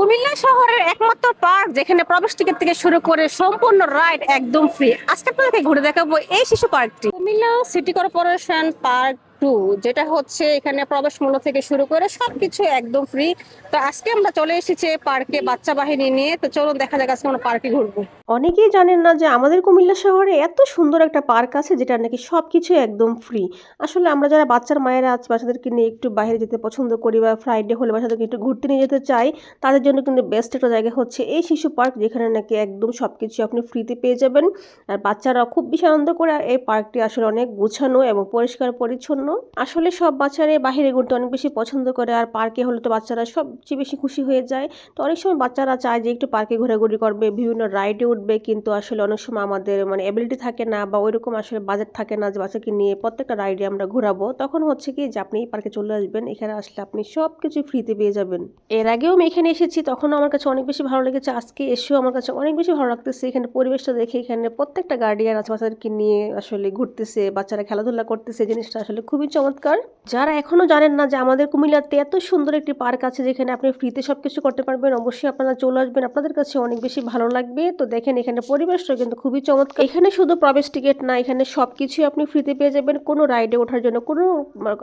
কুমিল্লা শহরের একমাত্র পার্ক যেখানে প্রবেশ টিকিট থেকে শুরু করে সম্পূর্ণ রাইড একদম ফ্রি আজকে আপনাদেরকে ঘুরে দেখাবো এই শিশু পার্কটি। Cumilla city corporation park two, যেটা হচ্ছে এখানে প্রবেশ মূল্য থেকে শুরু করে সবকিছু একদম ফ্রি তো আজকে আমরা চলে এসেছি পার্কে বাচ্চা বাহিনী নিয়ে। তো চলুন দেখা যাক আজকে আমরা পার্কে ঘুরবো। অনেকেই জানেন না যে আমাদের কুমিল্লা শহরে এত সুন্দর একটা পার্ক আছে যেটা নাকি সব কিছু একদম ফ্রি আসলে আমরা যারা বাচ্চার মায়েরা আছে, বাচ্চাদেরকে নিয়ে একটু বাইরে যেতে পছন্দ করি বা ফ্রাইডে হলে বাচ্চাদেরকে একটু ঘুরতে নিয়ে যেতে চাই, তাদের জন্য কিন্তু বেস্ট একটা জায়গা হচ্ছে এই শিশু পার্ক, যেখানে নাকি একদম সব কিছু আপনি ফ্রিতে পেয়ে যাবেন। আর বাচ্চারা খুব বেশি আনন্দ করে এই পার্কটি আসলে অনেক গোছানো এবং পরিষ্কার পরিচ্ছন্ন আসলে সব বাচ্চারাই বাইরে ঘুরতে অনেক বেশি পছন্দ করে আর পার্কে হলে তো বাচ্চারা সবচেয়ে বেশি খুশি হয়ে যায়। তো অনেক সময় বাচ্চারা চায় যে একটু পার্কে ঘোরাঘুরি করবে, বিভিন্ন রাইডে উঠবে কিন্তু আসলে অনেক সময় আমাদের মানে এবিলিটি থাকে না বা ওইরকম আসলে বাজেট থাকে না যে বাচ্চাকে নিয়ে প্রত্যেকটা রাইডে আমরা ঘোরাবো। তখন হচ্ছে কি যে আপনি পার্কে চলে আসবেন, এখানে আসলে আপনি সব কিছু ফ্রিতে পেয়ে যাবেন। এর আগেও আমি এখানে এসেছি, তখনও আমার কাছে অনেক বেশি ভালো লেগেছে। আজকে এসেও আমার কাছে অনেক বেশি ভালো লাগতেছে। এখানে পরিবেশটা দেখে এখানে প্রত্যেকটা গার্ডিয়ান আছে বাচ্চাদেরকে নিয়ে আসলে ঘুরতেছে, বাচ্চারা খেলাধুলা করতেছে, জিনিসটা আসলে খুবই চমৎকার। যারা এখনও জানেন না যে আমাদের কুমিল্লাতে এত সুন্দর একটি পার্ক আছে যেখানে আপনি ফ্রিতে সব কিছু করতে পারবেন, অবশ্যই আপনারা চলে আসবেন। আপনাদের কাছে অনেক বেশি ভালো লাগবে। তো দেখেন এখানে পরিবেশটা কিন্তু খুবই চমৎকার। এখানে শুধু প্রবেশ টিকিট না, এখানে সব কিছুই আপনি ফ্রিতে পেয়ে যাবেন। কোনো রাইডে ওঠার জন্য কোনো,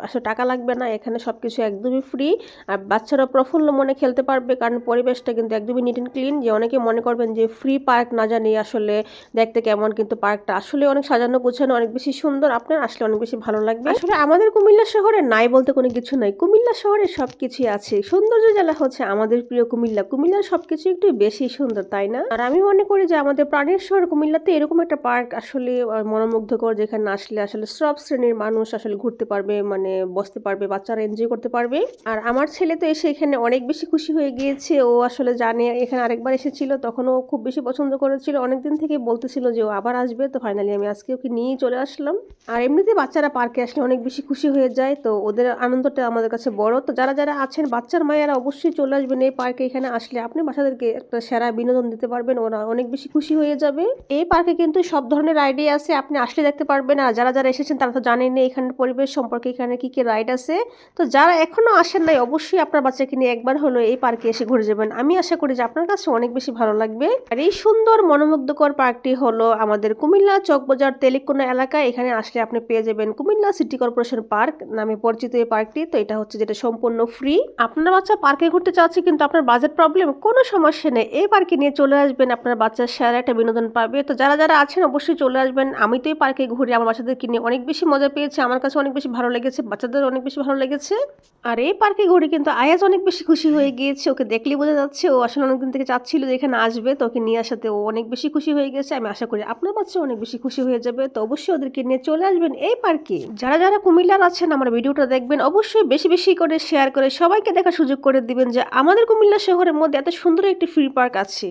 আসলে টাকা লাগবে না। এখানে সব কিছু একদমই ফ্রি আর বাচ্চারা প্রফুল্ল মনে খেলতে পারবে, কারণ পরিবেশটা কিন্তু একদমই নিট অ্যান্ড ক্লিন যে অনেকে মনে করবেন যে ফ্রি পার্ক না জানি আসলে দেখতে কেমন, কিন্তু পার্কটা আসলে অনেক সাজানো গোছানো, অনেক বেশি সুন্দর। আপনার আসলে অনেক বেশি ভালো লাগবে। আসলে আমাদের কুমিল্লা শহরে নাই বলতে কোনো কিছু নাই। কুমিল্লা শহরে সব কিছুই আছে। সৌন্দর্য জেলা হচ্ছে আমাদের প্রিয় কুমিল্লা। কুমিল্লার সবকিছু একটু বেশি সুন্দর, তাই না? আর আমি মনে করি যে আমাদের প্রাণের শহর কুমিল্লাতে এরকম একটা পার্ক আসলে মনোমুগ্ধকর যেখানে আসলে আসলে সব শ্রেণির মানুষ আসলে ঘুরতে পারবে মানে বসতে পারবে, বাচ্চারা এনজয় করতে পারবে। আর আমার ছেলে তো এসে এখানে অনেক বেশি খুশি হয়ে গিয়েছে। ও আসলে জানে, এখানে আরেকবার এসেছিল, তখন ও খুব বেশি পছন্দ করেছিল। অনেকদিন থেকে বলতেছিল যে ও আবার আসবে, তো ফাইনালি আমি আজকে ওকে নিয়েই চলে আসলাম। আর এমনিতে বাচ্চারা পার্কে আসলে অনেক বেশি খুশি হয়ে যায়। তো ওদের আনন্দটা আমাদের কাছে বড়। তো যারা যারা আছেন, বাচ্চার মায়েরা অবশ্যই চলে আসবেন এই পার্কে। এখানে আসলে আপনি বাচ্চাদেরকে একটা সেরা বিনোদন দিতে পারবেন। ওরা অনেক বেশি খুশি হয়ে যাবে। এই পার্কে কিন্তু সব ধরনের রাইডই আছে। আপনি আসলে দেখতে পারবেন। আর যারা যারা এসেছেন, তারা তো জানেনই এখানের পরিবেশ সম্পর্কে এখানে কি কি রাইড আছে। তো যারা এখনও আসেন নাই, অবশ্যই আপনার বাচ্চাকে নিয়ে একবার হলো এই পার্কে এসে ঘুরে যাবেন। আমি আশা করি যে আপনার কাছে অনেক বেশি ভালো লাগবে। আর এই সুন্দর, মনোমুগ্ধকর পার্কটি হলো আমাদের কুমিল্লা চকবাজার তেলিকোনা এলাকা। এখানে আসলে আপনি পেয়ে যাবেন কুমিল্লা সিটি কর্পোরেশন পার্ক নামে পরিচিত এই পার্কটি। তো এটা হচ্ছে যেটা সম্পূর্ণ ফ্রি আপনার বাচ্চা পার্কে ঘুরতে চাচ্ছে কিন্তু আপনার বাজেট প্রবলেম কোনো সমস্যা নেই। এই পার্কে নিয়ে চলে আসবেন, আপনার বাচ্চার সেরা একটা বিনোদন পাবে। তো যারা যারা আছেন অবশ্যই চলে আসবেন। আমি তো এই পার্কে ঘুরে, আমার বাচ্চাদেরকে নিয়ে অনেক বেশি মজা পেয়েছি। আমার কাছে অনেক বেশি ভালো লেগেছে, বাচ্চাদের অনেক বেশি ভালো লেগেছে। আর এই পার্কে ঘুরে কিন্তু আয়াজ অনেক বেশি খুশি হয়ে গিয়েছে। ওকে দেখলেই বোঝা যাচ্ছে, ও আসলে অনেকদিন থেকে চাচ্ছিল যে এখানে আসবে। তো ওকে নিয়ে আসাতে ও অনেক বেশি খুশি হয়ে গেছে। আমি আশা করি আপনার বাচ্চা অনেক বেশি খুশি হয়ে যাবে। তো অবশ্যই ওদেরকে নিয়ে চলে আসবেন এই পার্কে। যারা যারা কুমিল্লার আছেন, আমার ভিডিওটা দেখবেন। অবশ্যই বেশি বেশি করে শেয়ার করে সবাইকে দেখার সুযোগ করে দিবেন যে আমাদের কুমিল্লা শহরের মধ্যে এত সুন্দর একটি ফ্রি পার্ক আছে।